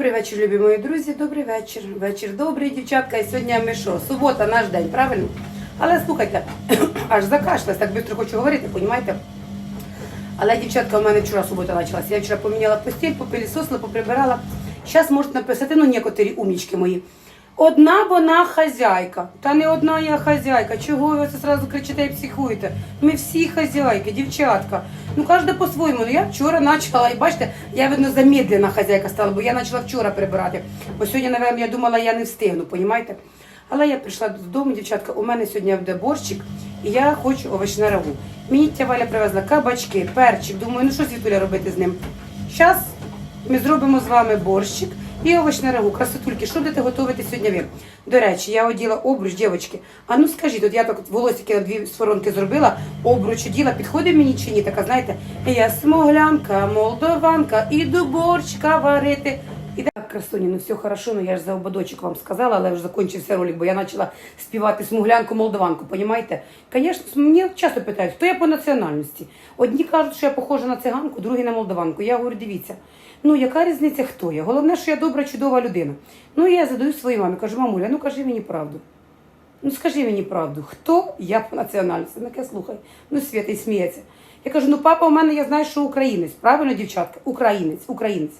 Добрий вечір, любі мої друзі. Добрий вечір. Вечір добрий, дівчатка. І сьогодні ми що? Субота, наш день, правильно? Але слухайте, аж закашлялась, так швидко хочу говорити, понімаєте? Але, дівчатка, у мене вчора субота почалася. Я вчора поміняла постіль, попилісосила, поприбирала. Зараз можуть написати, ну, некоторі умнічки мої. Одна вона хазяйка. Та не одна я хазяйка. Чого ви це зразу кричите і психуєте? Ми всі хазяйки, дівчатка. Ну, кожен по-своєму. Ну, я вчора почала, і бачите, я, видно, замедлена хазяйка стала, бо я почала вчора прибирати. Бо сьогодні, напевно, я думала, я не встигну, понімаєте? Але я прийшла додому, дівчатка, у мене сьогодні буде борщик, і я хочу овочне рагу. Мені тя Валя привезла кабачки, перчик. Думаю, ну що світуля робити з ним? Зараз ми зробимо з вами борщик і овочне рагу. Красотульки, що будете готувати сьогодні ви? До речі, я оділа обруч, дівчатки. А ну скажіть, от я так волосики дві сторонки зробила, обруч оділа, підходить мені чи ні? Така, знаєте, я смоглянка, молдованка, іду борщика варити. І так, красуні, ну все хорошо, ну я ж за ободочок вам сказала, але вже закінчився ролик, бо я почала співати смуглянку молдаванку, понімаєте? Звісно, мені часто питають, хто я по національності. Одні кажуть, що я похожа на циганку, другі на молдаванку. Я говорю, дивіться, ну яка різниця, хто я? Головне, що я добра, чудова людина. Ну я задаю своїй мамі, кажу, мамуля, ну кажи мені правду. Ну скажи мені правду, хто я по національності? Ну, слухай, ну Свята і сміється. Я кажу, ну папа у мене, я знаю, що українець. Правильно, дівчатка? Українець, українець.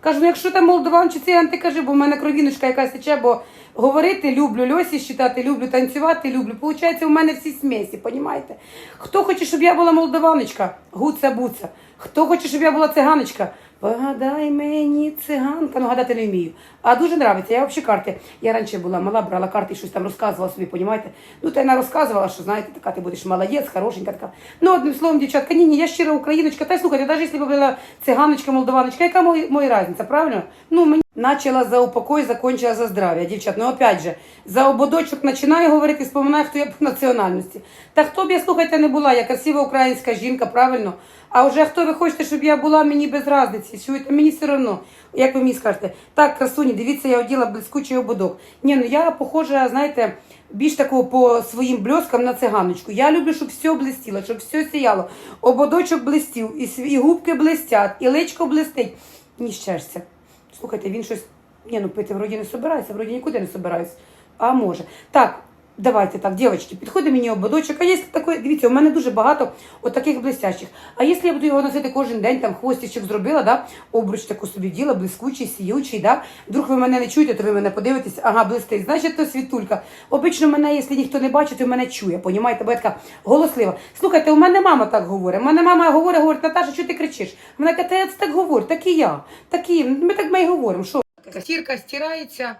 Кажу, ну якщо там молдаван чи циган, ти кажи, бо в мене кровіночка якась тече, бо говорити люблю, льосі читати, люблю танцювати, люблю. Получається, у мене всі смісі, понімаєте? Хто хоче, щоб я була молдаваночка, гуца-буца. Хто хоче, щоб я була циганочка, погадай мені циганка. Ну, гадати не вмію. А дуже нравиться. Я взагалі карти. Я раніше була мала, брала карти і щось там розказувала собі, понімаєте? Ну, та не розказувала, що знаєте, така ти будеш молодець, хорошенька така. Ну, одним словом, дівчатка, ні, ні, я щира україночка. Та й слухайте, навіть якщо б була циганочка, молдаваночка, яка моя різниця, правильно? Ну, мені Начала за упокой, закончила за здрав'я, дівчат. Ну опять же, за ободочок починаю говорити, споминаю, хто я по національності. Та хто б я слухайте не була, я красива українська жінка, правильно? А вже хто ви хочете, щоб я була, мені без разниці. Чуєте, мені все одно. Як ви мені скажете, так, красуні, дивіться, я оділа блискучий ободок. Ні, ну я похожа, знаєте, більш такого по своїм бльоскам на циганочку. Я люблю, щоб все блистіло, щоб все сіяло. Ободочок блистів, і, губки блистять, і личко блистить. Ні щастя. Слухайте, він щось. Ні, ну пити вроді не собирається, вроді нікуди не собираюсь. А може. Так, давайте так, дівчатки, підходить мені ободочок. А є такий, дивіться, у мене дуже багато от таких блестячих. А якщо я буду його носити кожен день, там хвостичок зробила, да, обруч таку собі діла, блискучий, сіючий, да. Вдруг ви мене не чуєте, то ви мене подивитесь, ага, блистить. Значить, то світулька. Обично мене, якщо ніхто не бачить, то мене чує, понімаєте, бо я така голослива. Слухайте, у мене мама так говорить. У мене мама говорить, говорить, Наташа, що ти кричиш? Вона каже, так говорю, так і я. Так і, ми так ми й говоримо. Що? Стірка стирається,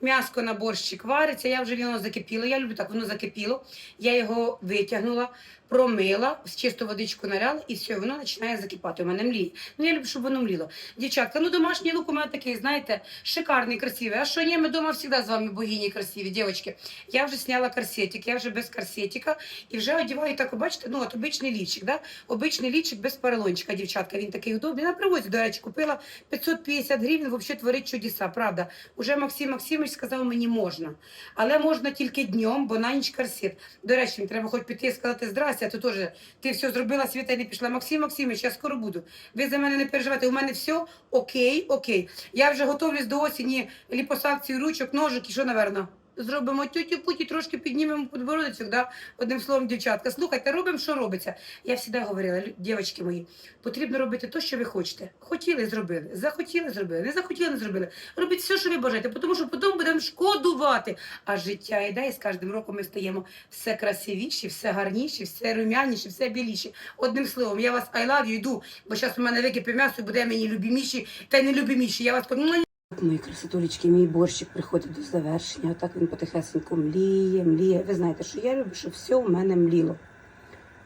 м'яско на борщик вариться, я вже воно закипіло. Я люблю так, воно закипіло. Я його витягнула, промила, з чисту водичку наляла, і все, воно починає закипати. У мене мліє. Ну я люблю, щоб воно мліло. Дівчатка, ну домашній лук у мене такий, знаєте, шикарний, красивий. А що ні, ми вдома завжди з вами богині красиві, дівчатки. Я вже зняла корсетик, я вже без корсетика і вже одягаю так, бачите, ну от обичний лічик, да? обичний лічик без поролончика, дівчатка. Він такий удобний. На привозі, до речі, купила 550 гривень, взагалі творить чудеса, правда. Уже Максим Максимович сказав, мені можна. Але можна тільки днем, бо на ніч корсет. До речі, треба хоч піти і сказати здрасте, а то теж ти все зробила, світа не пішла. Максим Максимович, я скоро буду. Ви за мене не переживайте. У мене все окей, окей. Я вже готовлюсь до осені ліпосакцію, ручок, ножик і що, наверно? Зробимо тютю путі, трошки піднімемо подбородочок, да? одним словом, дівчатка. Слухайте, робимо, що робиться. Я завжди говорила, дівчатки мої, потрібно робити те, що ви хочете. Хотіли, зробили, захотіли, зробили, не захотіли, не зробили. Робіть все, що ви бажаєте, тому що потім будемо шкодувати. А життя йде, і з кожним роком ми стаємо все красивіші, все гарніші, все румяніші, все біліші. Одним словом, я вас I love you, йду, бо зараз у мене википе м'ясо буде мені любіміші та й не любіміші. Я вас кажу, Мої красотулечки, мій борщик приходить до завершення. Отак він потихесенько мліє, мліє. Ви знаєте, що я люблю, щоб все у мене мліло.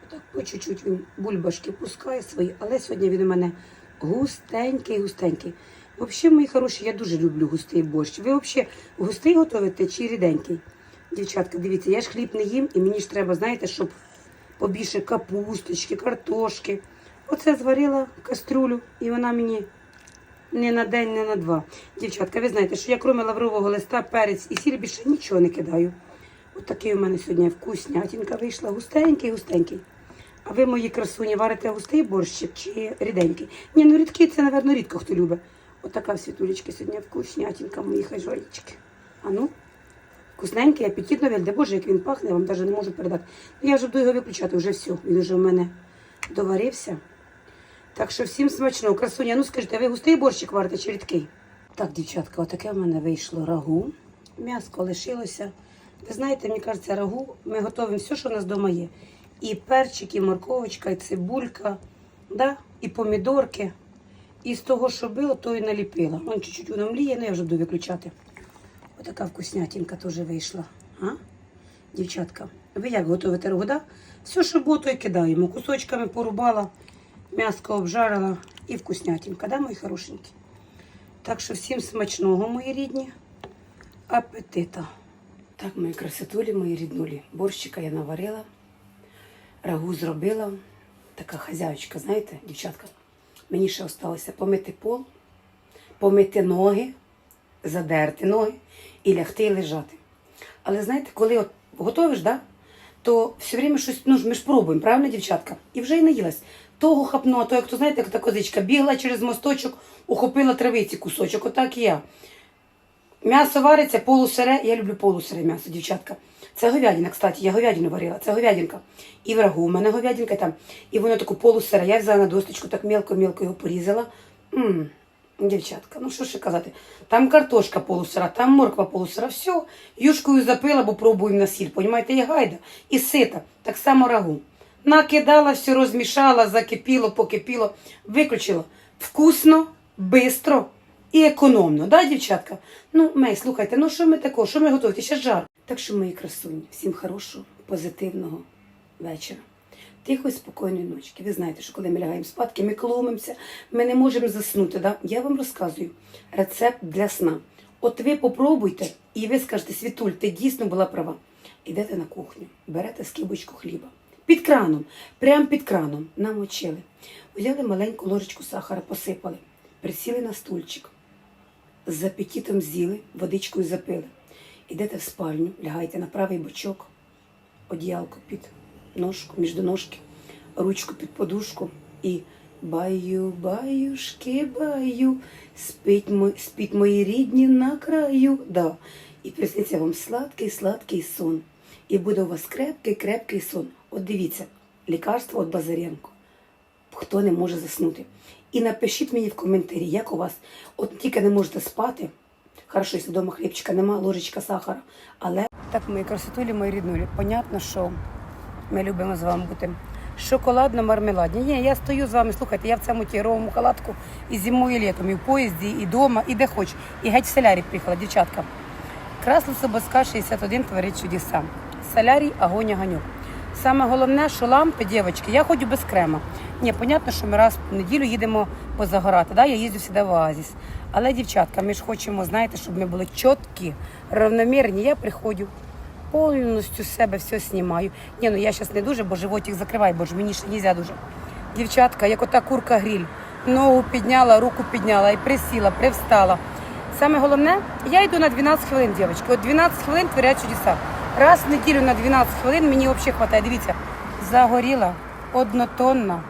Отак по чуть-чуть він бульбашки пускає свої, але сьогодні він у мене густенький, густенький. Взагалі, мої хороші, я дуже люблю густий борщ. Ви взагалі густий готуєте чи ріденький? Дівчатка, дивіться, я ж хліб не їм, і мені ж треба, знаєте, щоб побільше капусточки, картошки. Оце зварила каструлю, і вона мені не на день, не на два. Дівчатка, ви знаєте, що я крім лаврового листа, перець і сіль більше нічого не кидаю. От такий у мене сьогодні вкуснятінка вийшла, густенький, густенький. А ви, мої красуні, варите густий борщик чи ріденький? Ні, ну рідкий це, напевно, рідко хто любить. Отака світулечка сьогодні вкуснятінка, мої хажорічки. А ну, вкусненький, апетитно виглядає. Боже, як він пахне, я вам навіть не можу передати. Ну, я вже буду його виключати, вже все. Він вже в мене доварився. Так що всім смачного. Красуня, ну скажіть, а ви густий борщик варите чи рідкий? Так, дівчатка, отаке в мене вийшло рагу. М'яско лишилося. Ви знаєте, мені кажеться, рагу ми готуємо все, що у нас вдома є. І перчик, і морковочка, і цибулька, да? і помідорки. І з того, що було, то і наліпила. Вон чуть-чуть воно мліє, ну я вже буду виключати. Отака вкуснятинка теж вийшла. А? Дівчатка, ви як готуєте рагу, да? Все, що було, то і кидаємо. Кусочками порубала, м'яско обжарила і вкуснятинка, да, мої хорошенькі? Так що всім смачного, мої рідні. Апетита. Так, мої красотулі, мої ріднулі. Борщика я наварила, рагу зробила. Така хазяючка, знаєте, дівчатка. Мені ще залишилося помити пол, помити ноги, задерти ноги і лягти і лежати. Але знаєте, коли от готовиш, да, то все время щось, ну ми ж пробуємо, правильно, дівчатка? І вже й наїлась. Того хапну, а то, як то знаєте, як та козичка, бігла через мосточок, ухопила травиці кусочок, отак і я. М'ясо вариться полусире. Я люблю полусире м'ясо, дівчатка. Це говядина, кстати, я говядину варила, це говядинка. І в рагу у мене говядинка там. І воно таку полусире. Я взяла на досточку, так мілко-мілко його порізала. Мм, дівчатка, ну що ще казати? Там картошка полусира, там морква полусира. Все, юшкою запила, бо пробуємо на сіль. Понімаєте, і гайда. І сита, так само рагу. Накидала, все розмішала, закипіло, покипіло, виключила. Вкусно, бистро і економно, да, дівчатка? Ну, Мей, слухайте, ну що ми такого, що ми готуєте? Ще жар. Так що, мої красуні, всім хорошого, позитивного вечора. Тихої, спокійної ночки. Ви знаєте, що коли ми лягаємо спадки, ми кломимося, ми не можемо заснути. Да? Я вам розказую рецепт для сна. От ви попробуйте, і ви скажете, Світуль, ти дійсно була права. Ідете на кухню, берете скибочку хліба. Під краном, прямо під краном, намочили. Взяли маленьку ложечку сахара, посипали, присіли на стульчик, з апетитом з'їли, водичкою запили. Ідете в спальню, лягаєте на правий бочок, одіялко під ножку, між ножки, ручку під подушку і баю, баюшки, баю, спіть, мо- спіть мої рідні на краю. Да. І присниться вам сладкий, сладкий сон. І буде у вас крепкий, крепкий сон. От дивіться, лікарство від Базаренко хто не може заснути. І напишіть мені в коментарі, як у вас, от тільки не можете спати. Хорошо, якщо вдома хлібчика нема, ложечка сахара. Але так, мої красотулі, мої ріднулі, понятно, що ми любимо з вами бути шоколадно-мармеладні. Ні, я стою з вами, слухайте, я в цьому тігровому халатку і зимою, і літом, і в поїзді, і вдома, і де хоч. І геть в солярі приїхала, дівчатка. Красло Собоска 61 творить чудеса. Солярій, огонь, огоньок. Саме головне, що лампи, дівчатки, я ходжу без крема. Ні, понятно, що ми раз в неділю їдемо позагорати. Да? Я їздю завжди в оазіс. Але, дівчатка, ми ж хочемо, знаєте, щоб ми були чіткі, равномірні. Я приходжу, повністю себе все знімаю. Ні, ну я зараз не дуже, бо животик закривай, бо ж мені ще нельзя дуже. Дівчатка, як ота курка гріль. Ногу підняла, руку підняла і присіла, привстала. Саме головне, я йду на 12 хвилин, дівчатки. От 12 хвилин творять чудеса. Раз в неділю на 12 хвилин мені взагалі вистачає. Дивіться, загоріла, однотонна,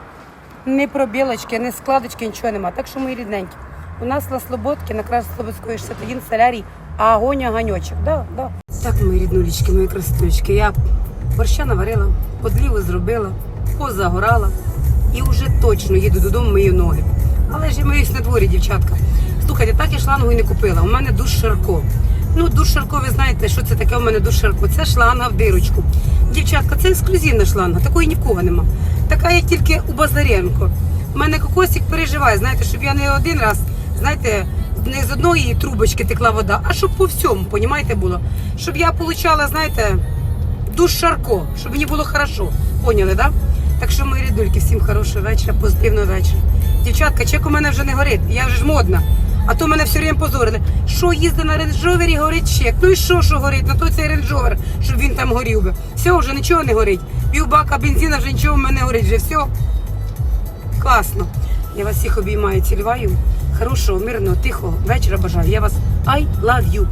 не пробілочки, не складочки, нічого нема. Так що, мої рідненькі, у нас на Слободці, на Крас Слободської 61 солярій, а огонь огоньочок. Да, да. Так, мої ріднулечки, мої красоточки, я борща наварила, подліву зробила, позагорала і вже точно їду додому мию ноги. Але ж я миюсь на дворі, дівчатка. Слухайте, так я шлангу і не купила. У мене душ Шарко. Ну, душ Шарко, ви знаєте, що це таке у мене душ Шарко. Це шланга в дирочку. Дівчатка, це ексклюзивна шланга, такої ні в кого нема. Така є тільки у Базаренко. У мене кокосик переживає, знаєте, щоб я не один раз, знаєте, не з одної трубочки текла вода, а щоб по всьому, понімаєте, було. Щоб я получала, знаєте, душ Шарко, щоб мені було хорошо. Поняли, да? Так що, мої рідульки, всім хорошого вечора, позитивного вечора. Дівчатка, чек у мене вже не горить, я вже ж модна. А то мене все время позорили. Що їздить на рейндж-ровері, горить чек. Ну і що, що горить? На то цей рейндж-ровер, щоб він там горів би. Все, вже нічого не горить. Півбака бензина вже нічого в мене не горить. Вже все. Класно. Я вас всіх обіймаю, цілюваю. Хорошого, мирного, тихого вечора бажаю. Я вас I love you.